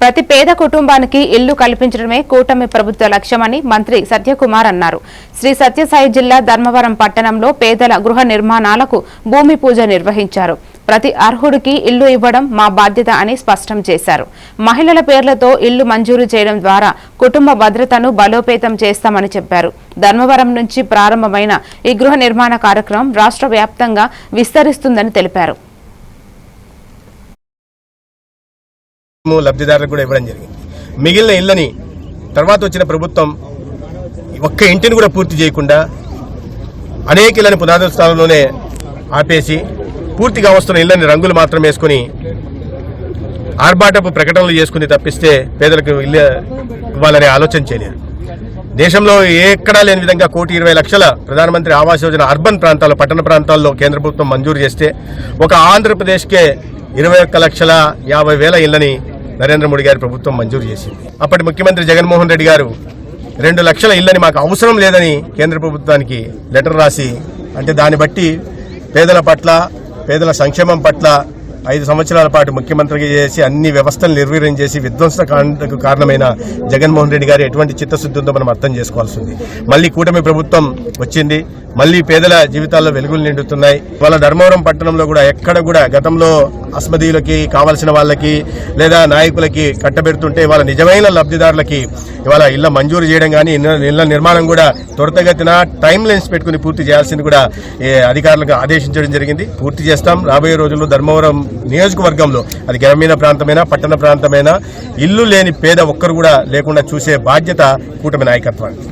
ప్రతి పేద కుటుంబానికి ఇల్లు కల్పించడమే కూటమి ప్రభుత్వ లక్ష్యమని మంత్రి సత్యకుమార్ అన్నారు. శ్రీ సత్యసాయి జిల్లా ధర్మవరం పట్టణంలో పేదల గృహ నిర్మాణాలకు భూమి పూజ నిర్వహించారు. ప్రతి అర్హుడికి ఇల్లు ఇవ్వడం మా బాధ్యత అని స్పష్టం చేశారు. మహిళల పేర్లతో ఇల్లు మంజూరు చేయడం ద్వారా కుటుంబ భద్రతను బలోపేతం చేస్తామని చెప్పారు. ధర్మవరం నుంచి ప్రారంభమైన ఈ గృహ నిర్మాణ కార్యక్రమం రాష్ట్ర వ్యాప్తంగా విస్తరిస్తుందని తెలిపారు. లబ్ధిదారులకు కూడా ఇవ్వడం జరిగింది. మిగిలిన ఇళ్ళని తర్వాత వచ్చిన ప్రభుత్వం ఒక్క ఇంటిని కూడా పూర్తి చేయకుండా అనేక ఇళ్ళని పునాదుల స్థానంలోనే ఆపేసి పూర్తిగా వస్తున్న ఇళ్ళని రంగులు మాత్రం వేసుకుని ఆర్భాటపు ప్రకటనలు చేసుకుని తప్పిస్తే పేదలకు ఇల్లు ఇవ్వాలనే ఆలోచన చేయలేదు. దేశంలో ఎక్కడా లేని విధంగా కోటి ఇరవై లక్షల ప్రధానమంత్రి ఆవాస్ యోజన అర్బన్ ప్రాంతాల్లో పట్టణ ప్రాంతాల్లో కేంద్ర ప్రభుత్వం మంజూరు చేస్తే ఒక ఆంధ్రప్రదేశ్కే ఇరవై ఒక్క లక్షల యాభై వేల ఇళ్ళని నరేంద్ర మోడీ గారి ప్రభుత్వం మంజూరు చేసింది. అప్పటి ముఖ్యమంత్రి జగన్మోహన్ రెడ్డి గారు రెండు లక్షల ఇళ్ళని మాకు అవసరం లేదని కేంద్ర ప్రభుత్వానికి లెటర్ రాసి అంటే దాన్ని బట్టి పేదల పట్ల పేదల సంక్షేమం పట్ల ఐదు సంవత్సరాల పాటు ముఖ్యమంత్రిగా చేసి అన్ని వ్యవస్థలు నిర్వీర్యం చేసి విధ్వంస కాండకు కారణమైన జగన్మోహన్ రెడ్డి గారు ఎటువంటి చిత్తశుద్ధి ఉందో మనం అర్థం చేసుకోవాల్సింది మళ్ళీ కూటమి ప్రభుత్వం వచ్చింది మళ్ళీ పేదల జీవితాల్లో వెలుగులు నిండుతున్నాయి. వాళ్ళ ధర్మవరం పట్టణంలో కూడా ఎక్కడ కూడా గతంలో అస్మదీయులకి కావలసిన వాళ్ళకి లేదా నాయకులకి కట్టబెడుతుంటే వాళ్ళ నిజమైన లబ్ధిదారులకి ఇవాళ ఇళ్ళ మంజూరు చేయడం కానీ ఇళ్ళ నిర్మాణం కూడా త్వరితగతిన టైం లైన్స్ పెట్టుకుని పూర్తి చేయాల్సింది కూడా అధికారులకు ఆదేశించడం జరిగింది. పూర్తి చేస్తాం. రాబోయే రోజుల్లో ధర్మవరం నియోజకవర్గంలో అది గ్రామీణ ప్రాంతమైనా పట్టణ ప్రాంతమైనా ఇల్లు లేని పేద ఒక్కరు కూడా లేకుండా చూసే బాధ్యత కూటమి నాయకత్వానికి.